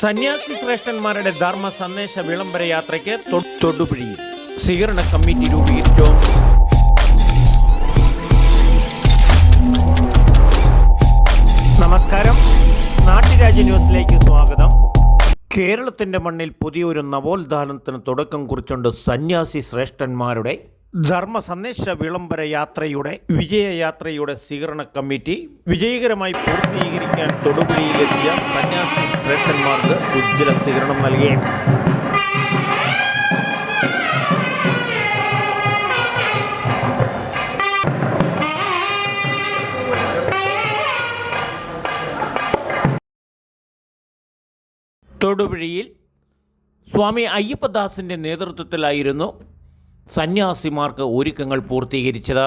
സന്യാസി ശ്രേഷ്ഠന്മാരുടെ ധർമ്മ സന്ദേശ വിളംബര യാത്രയ്ക്ക് തൊടുപുഴയിൽ സ്വീകരണ കമ്മിറ്റി രൂപീകരിച്ചു. നമസ്കാരം. നാട്ടുരാജ്യ ന്യൂസിലേക്ക് സ്വാഗതം. കേരളത്തിന്റെ മണ്ണിൽ പുതിയൊരു നവോത്ഥാനത്തിന് തുടക്കം കുറിച്ചുകൊണ്ട് സന്യാസി ശ്രേഷ്ഠന്മാരുടെ ധർമ്മ സന്ദേശ വിളംബര യാത്രയുടെ വിജയയാത്രയുടെ സ്വീകരണ കമ്മിറ്റി വിജയകരമായി പൂർത്തീകരിക്കാൻ തൊടുപുഴയിലെത്തിയ സന്യാസി ശ്രേഷ്ഠന്മാർക്ക് ഉജ്ജ്വല സ്വീകരണം നൽകി തൊടുപുഴയിൽ സ്വാമി അയ്യപ്പദാസിന്റെ നേതൃത്വത്തിലായിരുന്നു സന്യാസിമാർക്ക് ഒരുക്കങ്ങൾ പൂർത്തീകരിച്ചത്.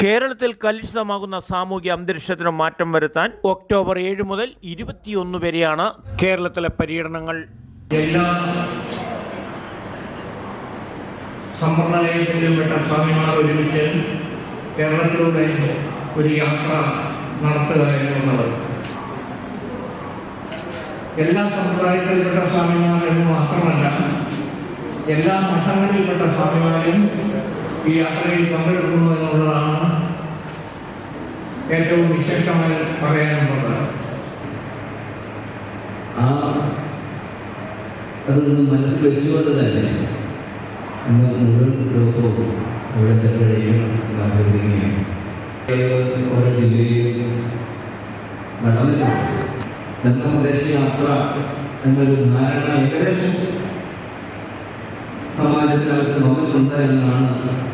കേരളത്തിൽ കലുഷിതമാകുന്ന സാമൂഹ്യ അന്തരീക്ഷത്തിന് മാറ്റം വരുത്താൻ ഒക്ടോബർ ഏഴ് മുതൽ ഇരുപത്തിയൊന്ന് വരെയാണ് കേരളത്തിലെ പര്യടനങ്ങൾ. എല്ലാ സമ്പ്രദായത്തിലുംപ്പെട്ട സ്വാമിമാർ ഒരുമിച്ച് കേരളത്തിലൂടെ ഒരു യാത്ര നടത്തുക എന്നുള്ളത്. എല്ലാ സമ്പ്രദായത്തിൽപ്പെട്ട സ്വാമിമാർ എന്ന് മാത്രമല്ല എല്ലാ മഠങ്ങളിൽപ്പെട്ട സ്വാമിമാരും ഈ യാത്രയിൽ പങ്കെടുക്കുന്നു എന്നുള്ളതാണ് ഏറ്റവും വിശേഷമായി പറയാനുള്ളത്. ആ അതൊന്ന് മനസ്സിൽ വെച്ചുകൊണ്ട് തന്നെ ഇന്ന് മുഴുവൻ ദിവസവും ഇവിടെ ചെലവഴിക്കണം ഓരോ ജില്ലയിലും നടന്നിട്ടുണ്ട്. സ്വദേശ യാത്ര എന്നൊരു ധാരണ ഏകദേശം സമാജത്തിനകത്ത് നമുക്കുണ്ട് എന്നാണ്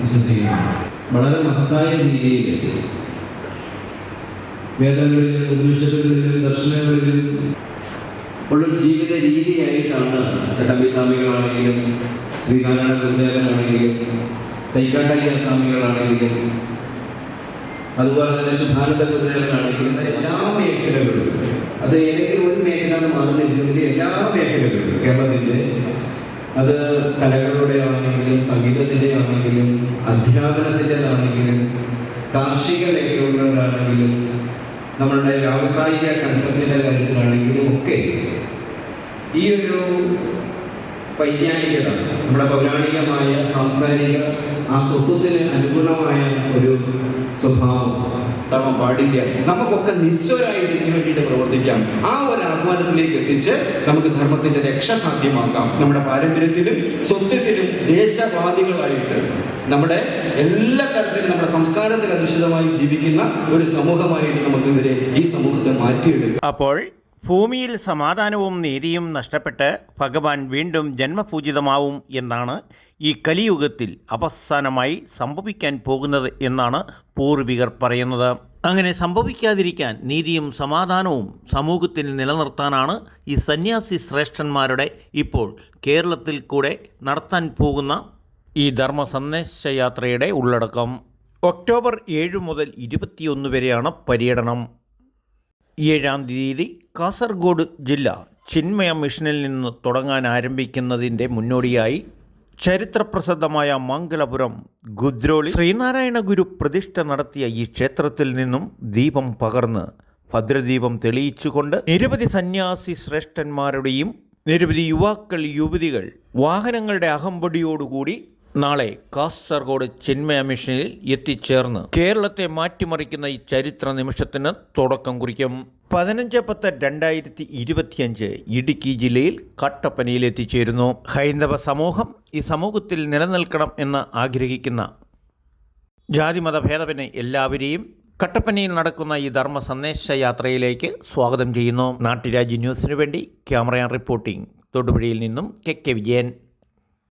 വിശ്വസിക്കുന്നത്. വളരെ മഹത്തായ രീതിയിൽ വേദങ്ങളിലും ഉപനിഷത്തുകളിലും ദർശനങ്ങളിലും ഉള്ളൊരു ജീവിത രീതിയായിട്ടാണ് ചട്ടമ്പി സ്വാമികളാണെങ്കിലും ശ്രീനാരായണ ഗുരുദേവനാണെങ്കിലും തൈക്കാട്ടയ്യ സ്വാമികളാണെങ്കിലും അതുപോലെ തന്നെ ശുഭാനന്ദ ഗുരുദേവനാണെങ്കിലും എല്ലാ മേഖലകളും അത് ഏതെങ്കിലും ഒരു മേഖല എന്ന് മാറുന്നില്ലെങ്കിൽ എല്ലാ മേഖലകളും കേരളത്തിന്റെ അത് കലകളുടെ ആണെങ്കിലും സംഗീതത്തിന്റെ ആണെങ്കിലും അധ്യാപനത്തിന്റെതാണെങ്കിലും കാർഷിക മേഖലകളിലാണെങ്കിലും നമ്മളുടെ വ്യാവസായിക കൺസെപ്റ്റിന്റെ കാര്യത്തിലാണെങ്കിലും ഒക്കെ ഈ ഒരു വൈജ്ഞാനികത നമ്മുടെ പൗരാണികമായ സാംസ്കാരിക ആ സ്വത്വത്തിന് അനുഗുണമായ ഒരു സ്വഭാവം ധർമ്മം പാടില്ല. നമുക്കൊക്കെ നിസ്വരായിട്ട് ഇതിനു വേണ്ടിയിട്ട് പ്രവർത്തിക്കാം. ആ ഒരു ആഹ്വാനത്തിലേക്ക് എത്തിച്ച് നമുക്ക് ധർമ്മത്തിന്റെ രക്ഷ സാധ്യമാക്കാം. നമ്മുടെ പാരമ്പര്യത്തിലും സ്വത്വത്തിലും ദേശവാദികളായിട്ട് നമ്മുടെ എല്ലാ തരത്തിലും നമ്മുടെ സംസ്കാരത്തിൽ അധിഷ്ഠിതമായി ജീവിക്കുന്ന ഒരു സമൂഹമായിട്ട് നമുക്ക് ഇവരെ ഈ സമൂഹത്തെ മാറ്റിയെടുക്കാം. അപ്പോൾ ഭൂമിയിൽ സമാധാനവും നീതിയും നഷ്ടപ്പെട്ട് ഭഗവാൻ വീണ്ടും ജന്മപൂജിതമാവും എന്നാണ് ഈ കലിയുഗത്തിൽ അവസാനമായി സംഭവിക്കാൻ പോകുന്നത് എന്നാണ് പൂർവികർ പറയുന്നത്. അങ്ങനെ സംഭവിക്കാതിരിക്കാൻ നീതിയും സമാധാനവും സമൂഹത്തിൽ നിലനിർത്താനാണ് ഈ സന്യാസി ശ്രേഷ്ഠന്മാരുടെ ഇപ്പോൾ കേരളത്തിൽ കൂടെ നടത്താൻ പോകുന്ന ഈ ധർമ്മ സന്ദേശയാത്രയുടെ ഉള്ളടക്കം. ഒക്ടോബർ ഏഴ് മുതൽ ഇരുപത്തിയൊന്ന് വരെയാണ് പര്യടനം. ഏഴാം തീയതി കാസർഗോഡ് ജില്ല ചിന്മയ മിഷനിൽ നിന്ന് തുടങ്ങാൻ ആരംഭിക്കുന്നതിന്റെ മുന്നോടിയായി ചരിത്രപ്രസിദ്ധമായ മംഗലപുരം ഗുദ്രോളി ശ്രീനാരായണ ഗുരു പ്രതിഷ്ഠ നടത്തിയ ഈ ക്ഷേത്രത്തിൽ നിന്നും ദീപം പകർന്ന് ഭദ്രദീപം തെളിയിച്ചുകൊണ്ട് നിരവധി സന്യാസി ശ്രേഷ്ഠന്മാരുടെയും നിരവധി യുവാക്കൾ യുവതികൾ വാഹനങ്ങളുടെ അകമ്പടിയോടുകൂടി നാളെ കാസർഗോഡ് ചിന്മയ മിഷനിൽ എത്തിച്ചേർന്ന് കേരളത്തെ മാറ്റിമറിക്കുന്ന ഈ ചരിത്ര നിമിഷത്തിന് തുടക്കം കുറിക്കും. പതിനഞ്ച് പത്ത് രണ്ടായിരത്തി ഇരുപത്തിയഞ്ച് ഇടുക്കി ജില്ലയിൽ കട്ടപ്പനയിൽ എത്തിച്ചേരുന്നു. ഹൈന്ദവ സമൂഹം ഈ സമൂഹത്തിൽ നിലനിൽക്കണം എന്ന് ആഗ്രഹിക്കുന്ന ജാതിമത ഭേദവിനെ എല്ലാവരെയും കട്ടപ്പനയിൽ നടക്കുന്ന ഈ ധർമ്മ സന്ദേശ യാത്രയിലേക്ക് സ്വാഗതം ചെയ്യുന്നു. നാട്ടുരാജ്യ ന്യൂസിനു വേണ്ടി ക്യാമറയാൻ റിപ്പോർട്ടിംഗ്. തൊടുപുഴയിൽ നിന്നും കെ കെ വിജയൻ.